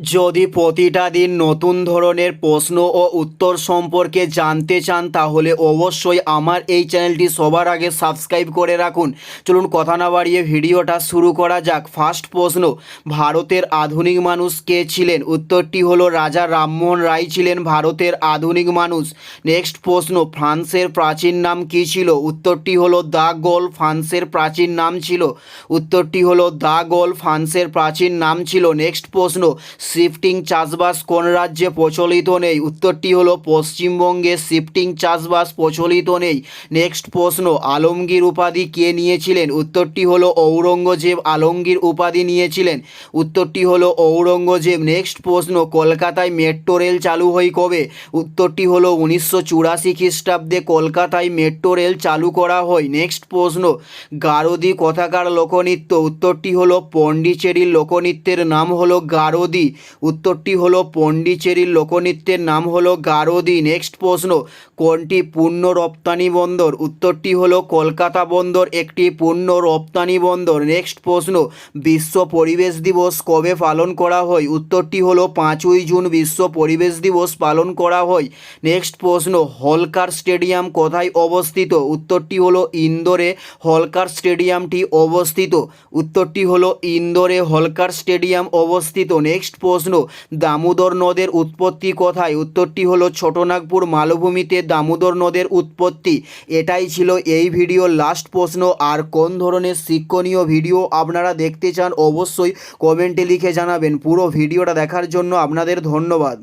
যদি প্রতিটা দিন নতুন ধরনের প্রশ্ন ও উত্তর সম্পর্কে জানতে চান, তাহলে অবশ্যই আমার এই চ্যানেলটি সবার আগে সাবস্ক্রাইব করে রাখুন। চলুন কথা না বাড়িয়ে ভিডিওটা শুরু করা যাক। ফার্স্ট প্রশ্ন, ভারতের আধুনিক মানুষ কে ছিলেন? উত্তরটি হলো রাজা রামমোহন রায় ছিলেন ভারতের আধুনিক মানুষ। নেক্সট প্রশ্ন, ফ্রান্সের প্রাচীন নাম কী ছিল? উত্তরটি হলো দ্য গোল, ফ্রান্সের প্রাচীন নাম ছিল। উত্তরটি হলো দ্য গোল, ফ্রান্সের প্রাচীন নাম ছিল। নেক্সট প্রশ্ন শিফটিং চাষবাস কোন রাজ্যে প্রচলিত নেই? উত্তরটি হলো পশ্চিমবঙ্গে শিফটিং চাষবাস প্রচলিত নেই। নেক্সট প্রশ্ন, আলমগীর উপাধি কে নিয়েছিলেন? উত্তরটি হলো ঔরঙ্গজেব আলমগীর উপাধি নিয়েছিলেন। উত্তরটি হলো ঔরঙ্গজেব। নেক্সট প্রশ্ন, কলকাতায় মেট্রো রেল চালু হয় কবে? উত্তরটি হলো উনিশশো চুরাশি খ্রিস্টাব্দে কলকাতায় মেট্রো রেল চালু করা হয়। নেক্সট প্রশ্ন, গারদি কথাকার লোকনৃত্য? উত্তরটি হলো পন্ডিচেরির লোকনৃত্যের নাম হলো গারদি। উত্তরটি হলো পন্ডিচেরির লোকনৃত্যের নাম হলো গারদি। নেক্সট প্রশ্ন, কোনটি পূর্ণ রপ্তানি বন্দর? উত্তরটি হলো কলকাতা বন্দর, একটি পূর্ণ রপ্তানি বন্দর। নেক্সট প্রশ্ন, বিশ্ব পরিবেশ দিবস কবে পালন করা হয়? উত্তরটি হলো পাঁচই জুন, বিশ্ব পরিবেশ দিবস পালন করা হয়। নেক্সট প্রশ্ন, হলকার স্টেডিয়াম কোথায় অবস্থিত? উত্তরটি হলো ইন্দোরে, হলকার স্টেডিয়ামটি অবস্থিত। উত্তরটি হলো ইন্দোরে, হলকার স্টেডিয়াম অবস্থিত। নেক্সট প্রশ্ন। দামোদর নদের উৎপত্তি কোথায়? উত্তরটি হলো ছোটনাগপুর মালভূমিতে দামোদর নদের উৎপত্তি। এটাই ছিল এই ভিডিও লাস্ট প্রশ্ন। আর কোন ধরনের শিক্ষণীয় ভিডিও আপনারা দেখতে চান অবশ্যই কমেন্টে লিখে জানাবেন। পুরো ভিডিওটা দেখার জন্য আপনাদের ধন্যবাদ।